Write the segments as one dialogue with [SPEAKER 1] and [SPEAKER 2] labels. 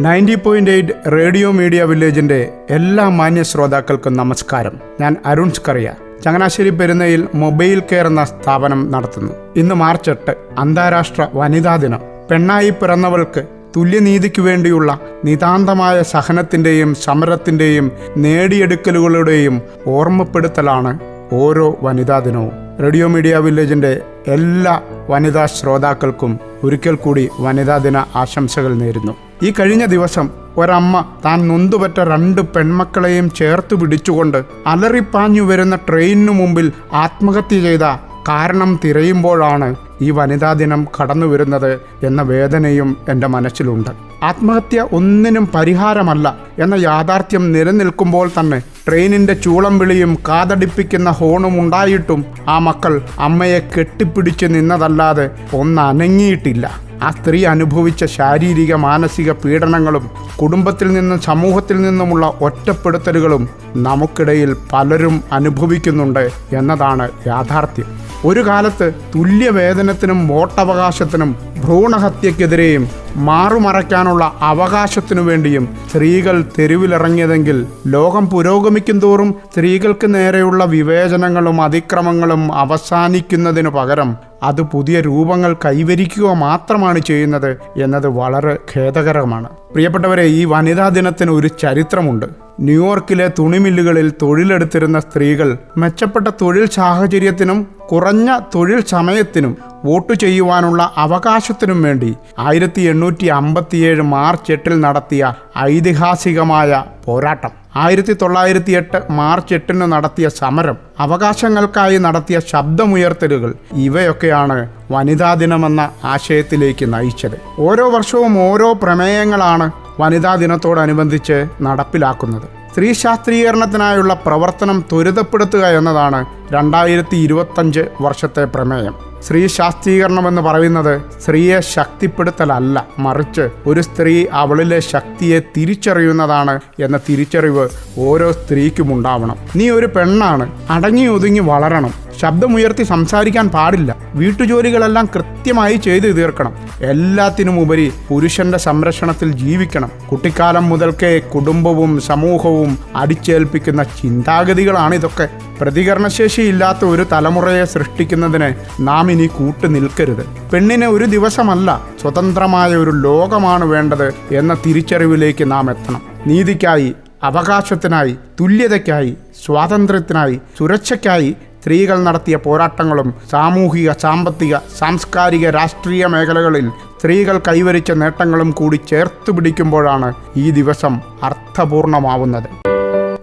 [SPEAKER 1] Ninety point eight radio media വില്ലേജിന്റെ എല്ലാ മാന്യ ശ്രോതാക്കൾക്കും നമസ്കാരം. ഞാൻ അരുൺ സ്കറിയ ചങ്ങനാശ്ശേരി പെരുന്നയിൽ മൊബൈൽ കെയർ എന്ന സ്ഥാപനം നടത്തുന്നു. ഇന്ന് മാർച്ച് എട്ട് അന്താരാഷ്ട്ര വനിതാ ദിനം. പെണ്ണായി പിറന്നവൾക്ക് തുല്യനീതിക്ക് വേണ്ടിയുള്ള നിതാന്തമായ സഹനത്തിന്റെയും സമരത്തിന്റെയും നേടിയെടുക്കലുകളുടെയും ഓർമ്മപ്പെടുത്തലാണ് ഓരോ വനിതാ ദിനവും. റേഡിയോ മീഡിയ വില്ലേജിന്റെ എല്ലാ വനിതാ ശ്രോതാക്കൾക്കും ഒരിക്കൽ കൂടി വനിതാ ദിന ആശംസകൾ നേരുന്നു. ഈ കഴിഞ്ഞ ദിവസം ഒരമ്മ താൻ നൊന്തുപറ്റ രണ്ട് പെൺമക്കളെയും ചേർത്ത് പിടിച്ചുകൊണ്ട് അലറിപ്പാഞ്ഞു വരുന്ന ട്രെയിനിനു മുമ്പിൽ ആത്മഹത്യ ചെയ്ത കാരണം തിരയുമ്പോഴാണ് ഈ വനിതാ ദിനം കടന്നു വരുന്നത് എന്ന വേദനയും എന്റെ മനസ്സിലുണ്ട്. ആത്മഹത്യ ഒന്നിനും പരിഹാരമല്ല എന്ന യാഥാർത്ഥ്യം നിലനിൽക്കുമ്പോൾ തന്നെ ട്രെയിനിന്റെ ചൂളം വിളിയും കാതടിപ്പിക്കുന്ന ഹോണും ഉണ്ടായിട്ടും ആ മക്കൾ അമ്മയെ കെട്ടിപ്പിടിച്ച് നിന്നതല്ലാതെ ഒന്നനങ്ങിയിട്ടില്ല. ആ സ്ത്രീ അനുഭവിച്ച ശാരീരിക മാനസിക പീഡനങ്ങളും കുടുംബത്തിൽ നിന്നും സമൂഹത്തിൽ നിന്നുമുള്ള ഒറ്റപ്പെടുത്തലുകളും നമുക്കിടയിൽ പലരും അനുഭവിക്കുന്നുണ്ട് എന്നതാണ് യാഥാർത്ഥ്യം. ഒരു കാലത്ത് തുല്യവേതനത്തിനും വോട്ടവകാശത്തിനും ഭ്രൂണഹത്യക്കെതിരെയും മാറുമറയ്ക്കാനുള്ള അവകാശത്തിനു വേണ്ടിയും സ്ത്രീകൾ തെരുവിലിറങ്ങിയതെങ്കിൽ ലോകം പുരോഗമിക്കും തോറും സ്ത്രീകൾക്ക് നേരെയുള്ള വിവേചനങ്ങളും അതിക്രമങ്ങളും അവസാനിക്കുന്നതിനു പകരം അത് പുതിയ രൂപങ്ങൾ കൈവരിക്കുക മാത്രമാണ് ചെയ്യുന്നത് എന്നത് വളരെ ഖേദകരമാണ്. പ്രിയപ്പെട്ടവരെ ഈ വനിതാ ദിനത്തിന് ഒരു ചരിത്രമുണ്ട്. ന്യൂയോർക്കിലെ തുണിമില്ലുകളിൽ തൊഴിലെടുത്തിരുന്ന സ്ത്രീകൾ മെച്ചപ്പെട്ട തൊഴിൽ സാഹചര്യത്തിനും കുറഞ്ഞ തൊഴിൽ സമയത്തിനും വോട്ട് ചെയ്യുവാനുള്ള അവകാശത്തിനും വേണ്ടി ആയിരത്തി എണ്ണൂറ്റി അമ്പത്തിയേഴ് മാർച്ച് എട്ടിൽ നടത്തിയ ഐതിഹാസികമായ പോരാട്ടം. ആയിരത്തി തൊള്ളായിരത്തി എട്ട് മാർച്ച് എട്ടിന് നടത്തിയ സമരം അവകാശങ്ങൾക്കായി നടത്തിയ ശബ്ദമുയർത്തലുകൾ ഇവയൊക്കെയാണ് വനിതാ ദിനമെന്ന ആശയത്തിലേക്ക് നയിച്ചത്. ഓരോ വർഷവും ഓരോ പ്രമേയങ്ങളാണ് വനിതാ ദിനത്തോടനുബന്ധിച്ച് നടപ്പിലാക്കുന്നത്. സ്ത്രീ ശാസ്ത്രീകരണത്തിനായുള്ള പ്രവർത്തനം ത്വരിതപ്പെടുത്തുക എന്നതാണ് രണ്ടായിരത്തി ഇരുപത്തഞ്ച് വർഷത്തെ പ്രമേയം. സ്ത്രീ ശാസ്ത്രീകരണം എന്ന് പറയുന്നത് സ്ത്രീയെ ശക്തിപ്പെടുത്തലല്ല മറിച്ച് ഒരു സ്ത്രീ അവളിലെ ശക്തിയെ തിരിച്ചറിയുന്നതാണ് എന്ന തിരിച്ചറിവ് ഓരോ സ്ത്രീക്കും ഉണ്ടാവണം നീ ഒരു പെണ്ണാണ് അടങ്ങി ഒതുങ്ങി വളരണം. ശബ്ദമുയർത്തി സംസാരിക്കാൻ പാടില്ല. വീട്ടുജോലികളെല്ലാം കൃത്യമായി ചെയ്തു തീർക്കണം. എല്ലാത്തിനും ഉപരി പുരുഷന്റെ സംരക്ഷണത്തിൽ ജീവിക്കണം. കുട്ടിക്കാലം മുതൽക്കേ കുടുംബവും സമൂഹവും അടിച്ചേൽപ്പിക്കുന്ന ചിന്താഗതികളാണ് ഇതൊക്കെ. പ്രതികരണശേഷിയില്ലാത്ത ഒരു തലമുറയെ സൃഷ്ടിക്കുന്നതിന് നാം ഇനി കൂട്ടു നിൽക്കരുത്. പെണ്ണിന് ഒരു ദിവസമല്ല സ്വതന്ത്രമായ ഒരു ലോകമാണ് വേണ്ടത് എന്ന തിരിച്ചറിവിലേക്ക് നാം എത്തണം. നീതിക്കായി അവകാശത്തിനായി തുല്യതയ്ക്കായി സ്വാതന്ത്ര്യത്തിനായി സുരക്ഷയ്ക്കായി സ്ത്രീകൾ നടത്തിയ പോരാട്ടങ്ങളും സാമൂഹിക സാമ്പത്തിക സാംസ്കാരിക രാഷ്ട്രീയ മേഖലകളിൽ സ്ത്രീകൾ കൈവരിച്ച നേട്ടങ്ങളും കൂടി ചേർത്ത് പിടിക്കുമ്പോഴാണ് ഈ ദിവസം അർത്ഥപൂർണമാവുന്നത്.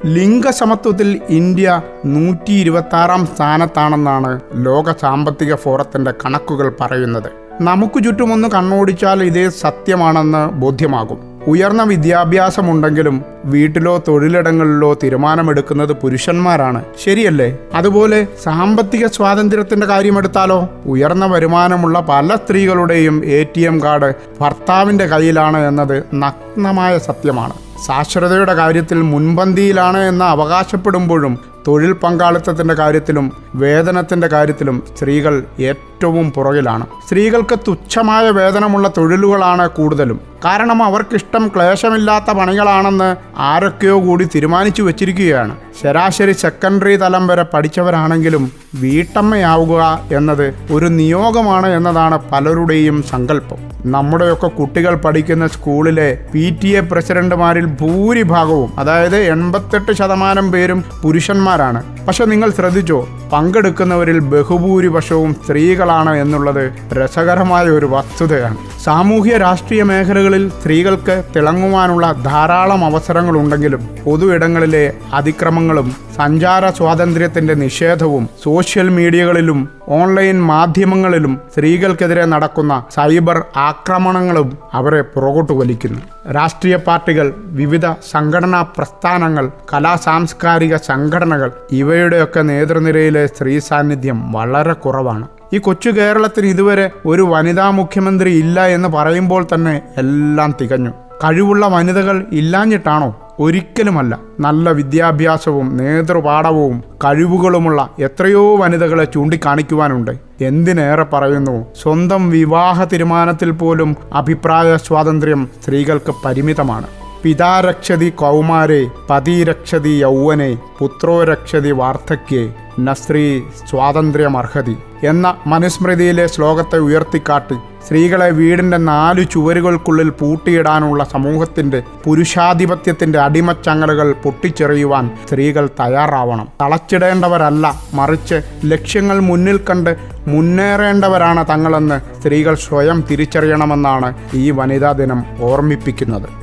[SPEAKER 1] ലിംഗസമത്വത്തിൽ ഇന്ത്യ നൂറ്റി ഇരുപത്തി ആറാം സ്ഥാനത്താണെന്നാണ് ലോക സാമ്പത്തിക ഫോറത്തിന്റെ കണക്കുകൾ പറയുന്നത്. നമുക്ക് ചുറ്റുമൊന്ന് കണ്ണോടിച്ചാൽ ഇതേ സത്യമാണെന്ന് ബോധ്യമാകും. ഉയർന്ന വിദ്യാഭ്യാസമുണ്ടെങ്കിലും വീട്ടിലോ തൊഴിലിടങ്ങളിലോ തീരുമാനമെടുക്കുന്നത് പുരുഷന്മാരാണ്. ശരിയല്ലേ? അതുപോലെ സാമ്പത്തിക സ്വാതന്ത്ര്യത്തിന്റെ കാര്യമെടുത്താലോ? ഉയർന്ന വരുമാനമുള്ള പല സ്ത്രീകളുടെയും എ കാർഡ് ഭർത്താവിന്റെ കയ്യിലാണ് എന്നത് നഗ്നമായ സത്യമാണ്. സാക്ഷരതയുടെ കാര്യത്തിൽ മുൻപന്തിയിലാണ് എന്ന് അവകാശപ്പെടുമ്പോഴും തൊഴിൽ പങ്കാളിത്തത്തിന്റെ കാര്യത്തിലും വേതനത്തിന്റെ കാര്യത്തിലും സ്ത്രീകൾ ഏറ്റവും പുറകിലാണ്. സ്ത്രീകൾക്ക് തുച്ഛമായ വേതനമുള്ള തൊഴിലുകളാണ് കൂടുതലും. കാരണം അവർക്കിഷ്ടം ക്ലേശമില്ലാത്ത പണികളാണെന്ന് ആരൊക്കെയോ കൂടി തീരുമാനിച്ചു വെച്ചിരിക്കുകയാണ്. ശരാശരി സെക്കൻഡറി തലം വരെ പഠിച്ചവരാണെങ്കിലും വീട്ടമ്മയാവുക എന്നത് ഒരു നിയോഗമാണ് എന്നതാണ് പലരുടെയും സങ്കല്പം. നമ്മുടെയൊക്കെ കുട്ടികൾ പഠിക്കുന്ന സ്കൂളിലെ പി ടി എ പ്രസിഡന്റുമാരിൽ ഭൂരിഭാഗവും അതായത് എൺപത്തെട്ട് ശതമാനം പേരും പുരുഷന്മാരാണ്. പക്ഷെ നിങ്ങൾ ശ്രദ്ധിച്ചോ പങ്കെടുക്കുന്നവരിൽ ബഹുഭൂരിപക്ഷവും സ്ത്രീകളാണ് എന്നുള്ളത് രസകരമായ ഒരു വസ്തുതയാണ്. സാമൂഹ്യ രാഷ്ട്രീയ മേഖലകളിൽ സ്ത്രീകൾക്ക് തിളങ്ങുവാനുള്ള ധാരാളം അവസരങ്ങളുണ്ടെങ്കിലും പൊതു ഇടങ്ങളിലെ അതിക്രമങ്ങളും സഞ്ചാര സ്വാതന്ത്ര്യത്തിന്റെ നിഷേധവും സോഷ്യൽ മീഡിയകളിലും ഓൺലൈൻ മാധ്യമങ്ങളിലും സ്ത്രീകൾക്കെതിരെ നടക്കുന്ന സൈബർ ആക്രമണങ്ങളും അവരെ പുറകോട്ട് വലിക്കുന്നു. രാഷ്ട്രീയ പാർട്ടികൾ വിവിധ സംഘടനാ പ്രസ്ഥാനങ്ങൾ കലാ സാംസ്കാരിക സംഘടനകൾ ഇവയുടെയൊക്കെ നേതൃനിരയിലെ സ്ത്രീ സാന്നിധ്യം വളരെ കുറവാണ്. ഈ കൊച്ചു കേരളത്തിന് ഇതുവരെ ഒരു വനിതാ മുഖ്യമന്ത്രി ഇല്ല എന്ന് പറയുമ്പോൾ തന്നെ എല്ലാം തികഞ്ഞു. കഴിവുള്ള വനിതകൾ ഇല്ലാഞ്ഞിട്ടാണോ ഒരിക്കലുമല്ല. നല്ല വിദ്യാഭ്യാസവും നേതൃപാഠവും കഴിവുകളുമുള്ള എത്രയോ വനിതകളെ ചൂണ്ടിക്കാണിക്കുവാനുണ്ട്. എന്തിനേറെ പറയുന്നു? സ്വന്തം വിവാഹ തീരുമാനത്തിൽ പോലും അഭിപ്രായ സ്വാതന്ത്ര്യം സ്ത്രീകൾക്ക് പരിമിതമാണ്. പിതാരക്ഷതി കൗമാരെ പതിരക്ഷതി യൗവനെ പുത്രോ രക്ഷതി വാർദ്ധക്യേ നസ്ത്രീ സ്വാതന്ത്ര്യമർഹതി എന്ന മനുസ്മൃതിയിലെ ശ്ലോകത്തെ ഉയർത്തിക്കാട്ടി സ്ത്രീകളെ വീടിന്റെ നാലു ചുവരുകൾക്കുള്ളിൽ പൂട്ടിയിടാനുള്ള സമൂഹത്തിന്റെ പുരുഷാധിപത്യത്തിന്റെ അടിമച്ചങ്ങലകൾ പൊട്ടിച്ചെറിയുവാൻ സ്ത്രീകൾ തയ്യാറാവണം. തളച്ചിടേണ്ടവരല്ല മറിച്ച് ലക്ഷ്യങ്ങൾ മുന്നിൽ കണ്ട് മുന്നേറേണ്ടവരാണ് തങ്ങളെന്ന് സ്ത്രീകൾ സ്വയം തിരിച്ചറിയണമെന്നാണ് ഈ വനിതാ ദിനം ഓർമ്മിപ്പിക്കുന്നത്.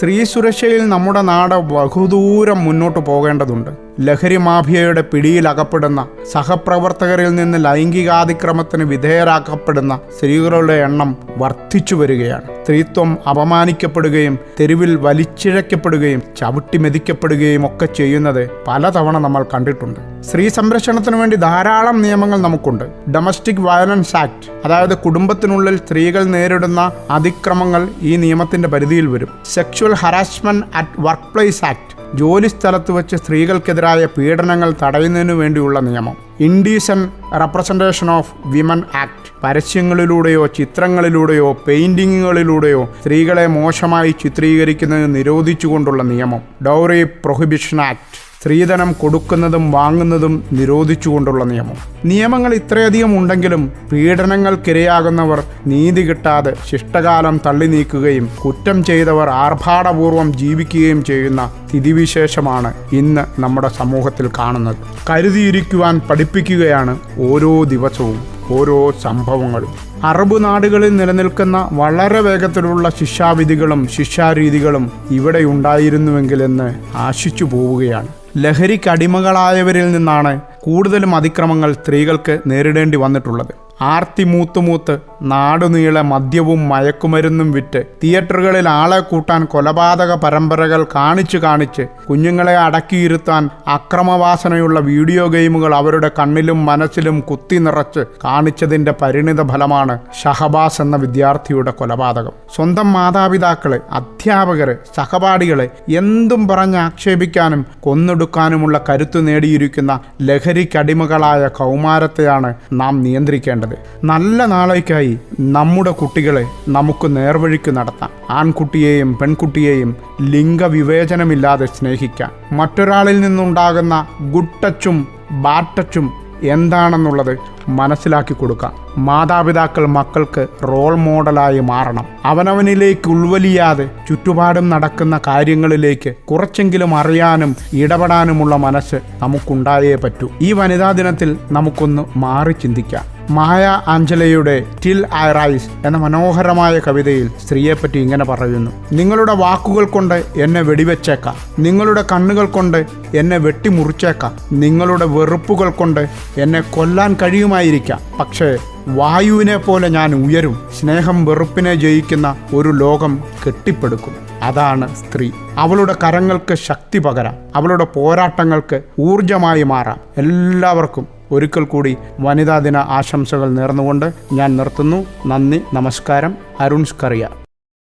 [SPEAKER 1] സ്ത്രീ സുരക്ഷയിൽ നമ്മുടെ നാട് ബഹുദൂരം മുന്നോട്ട് പോകേണ്ടതുണ്ട്. ലഹരി മാഫിയയുടെ പിടിയിലകപ്പെടുന്ന സഹപ്രവർത്തകരിൽ നിന്ന് ലൈംഗികാതിക്രമത്തിന് വിധേയരാക്കപ്പെടുന്ന സ്ത്രീകളുടെ എണ്ണം വർദ്ധിച്ചു വരികയാണ്. സ്ത്രീത്വം അപമാനിക്കപ്പെടുകയും തെരുവിൽ വലിച്ചിഴക്കപ്പെടുകയും ചവിട്ടിമെതിക്കപ്പെടുകയും ഒക്കെ ചെയ്യുന്നത് പലതവണ നമ്മൾ കണ്ടിട്ടുണ്ട്. സ്ത്രീ സംരക്ഷണത്തിന് വേണ്ടി ധാരാളം നിയമങ്ങൾ നമുക്കുണ്ട്. ഡൊമസ്റ്റിക് വയലൻസ് ആക്ട് അതായത് കുടുംബത്തിനുള്ളിൽ സ്ത്രീകൾ നേരിടുന്ന അതിക്രമങ്ങൾ ഈ നിയമത്തിന്റെ പരിധിയിൽ വരും. Sexual harassment at work place act ജോലി സ്ഥലത്ത് വെച്ച് സ്ത്രീകൾക്കെതിരായ പീഡനങ്ങൾ തടയുന്നതിനു വേണ്ടിയുള്ള നിയമം. Indecent representation of women act പരസ്യങ്ങളിലൂടെയോ ചിത്രങ്ങളിലൂടെയോ പെയിന്റിങ്ങുകളിലൂടെയോ സ്ത്രീകളെ മോശമായി ചിത്രീകരിക്കുന്നത് നിരോധിച്ചുകൊണ്ടുള്ള നിയമം. ഡൗറി പ്രൊഹിബിഷൻ ആക്ട് സ്ത്രീധനം കൊടുക്കുന്നതും വാങ്ങുന്നതും നിരോധിച്ചുകൊണ്ടുള്ള നിയമം. നിയമങ്ങൾ ഇത്രയധികം ഉണ്ടെങ്കിലും പീഡനങ്ങൾക്കിരയാകുന്നവർ നീതി കിട്ടാതെ ശിഷ്ടകാലം തള്ളി നീക്കുകയും കുറ്റം ചെയ്തവർ ആർഭാടപൂർവം ജീവിക്കുകയും ചെയ്യുന്ന സ്ഥിതിവിശേഷമാണ് ഇന്ന് നമ്മുടെ സമൂഹത്തിൽ കാണുന്നത്. കരുതിയിരിക്കുവാൻ പഠിപ്പിക്കുകയാണ് ഓരോ ദിവസവും ഓരോ സംഭവങ്ങളും. അറബ് നാടുകളിൽ നിലനിൽക്കുന്ന വളരെ വേഗത്തിലുള്ള ശിക്ഷാവിധികളും ശിക്ഷാരീതികളും ഇവിടെ ഉണ്ടായിരുന്നുവെങ്കിലെന്ന് ആശിച്ചു പോവുകയാണ്. ലഹരിക്കടിമകളായവരിൽ നിന്നാണ് കൂടുതലും അതിക്രമങ്ങൾ സ്ത്രീകൾക്ക് നേരിടേണ്ടി വന്നിട്ടുള്ളത്. ആർത്തി മൂത്തുമൂത്ത് നാടുനീളെ മദ്യവും മയക്കുമരുന്നും വിറ്റ് തിയേറ്ററുകളിൽ ആളെ കൂട്ടാൻ കൊലപാതക പരമ്പരകൾ കാണിച്ചു കാണിച്ച് കുഞ്ഞുങ്ങളെ അടക്കിയിരുത്താൻ അക്രമവാസനയുള്ള വീഡിയോ ഗെയിമുകൾ അവരുടെ കണ്ണിലും മനസ്സിലും കുത്തി നിറച്ച് കാണിച്ചതിന്റെ പരിണിത ഫലമാണ് ഷഹബാസ് എന്ന വിദ്യാർത്ഥിയുടെ കൊലപാതകം. സ്വന്തം മാതാപിതാക്കളെ അധ്യാപകരെ സഹപാഠികളെ എന്തും പറഞ്ഞ് ആക്ഷേപിക്കാനും കൊന്നൊടുക്കാനുമുള്ള കരുത്തു നേടിയിരിക്കുന്ന ലഹരിക്കടിമകളായ കൗമാരത്തെയാണ് നാം നിയന്ത്രിക്കേണ്ടത്. നല്ല നാളേക്കായി നമ്മുടെ കുട്ടികളെ നമുക്ക് നേർവഴിക്ക് നടത്താം. ആൺകുട്ടിയെയും പെൺകുട്ടിയെയും ലിംഗവിവേചനമില്ലാതെ സ്നേഹിക്കാം. മറ്റൊരാളിൽ നിന്നുണ്ടാകുന്ന ഗുഡ് ടച്ചും ബാഡ് ടച്ചും എന്താണെന്നുള്ളത് മനസ്സിലാക്കി കൊടുക്കാം. മാതാപിതാക്കൾ മക്കൾക്ക് റോൾ മോഡലായി മാറണം. അവനവനിലേക്ക് ഉൾവലിയാതെ ചുറ്റുപാടും നടക്കുന്ന കാര്യങ്ങളിലേക്ക് കുറച്ചെങ്കിലും അറിയാനും ഇടപെടാനുമുള്ള മനസ്സ് നമുക്കുണ്ടായേ പറ്റൂ. ഈ വനിതാ ദിനത്തിൽ നമുക്കൊന്ന് മാറി ചിന്തിക്കാം. മായ ആഞ്ചലയുടെ ടിൽ ഐ റൈസ് എന്ന മനോഹരമായ കവിതയിൽ സ്ത്രീയെപ്പറ്റി ഇങ്ങനെ പറയുന്നു. നിങ്ങളുടെ വാക്കുകൾ കൊണ്ട് എന്നെ വെടിവെച്ചേക്കാം. നിങ്ങളുടെ കണ്ണുകൾ കൊണ്ട് എന്നെ വെട്ടിമുറിച്ചേക്കാം. നിങ്ങളുടെ വെറുപ്പുകൾ കൊണ്ട് എന്നെ കൊല്ലാൻ കഴിയുമായിരിക്കാം. പക്ഷേ വായുവിനെ പോലെ ഞാൻ ഉയരും. സ്നേഹം വെറുപ്പിനെ ജയിക്കുന്ന ഒരു ലോകം കെട്ടിപ്പടുക്കും. അതാണ് സ്ത്രീ. അവളുടെ കരങ്ങൾക്ക് ശക്തി പകരാം. അവളുടെ പോരാട്ടങ്ങൾക്ക് ഊർജമായി മാറാം. എല്ലാവർക്കും ഒരിക്കൽ കൂടി വനിതാ ദിന ആശംസകൾ നേർന്നുകൊണ്ട് ഞാൻ നിർത്തുന്നു. നന്ദി നമസ്കാരം. അരുൺ സ്കറിയ.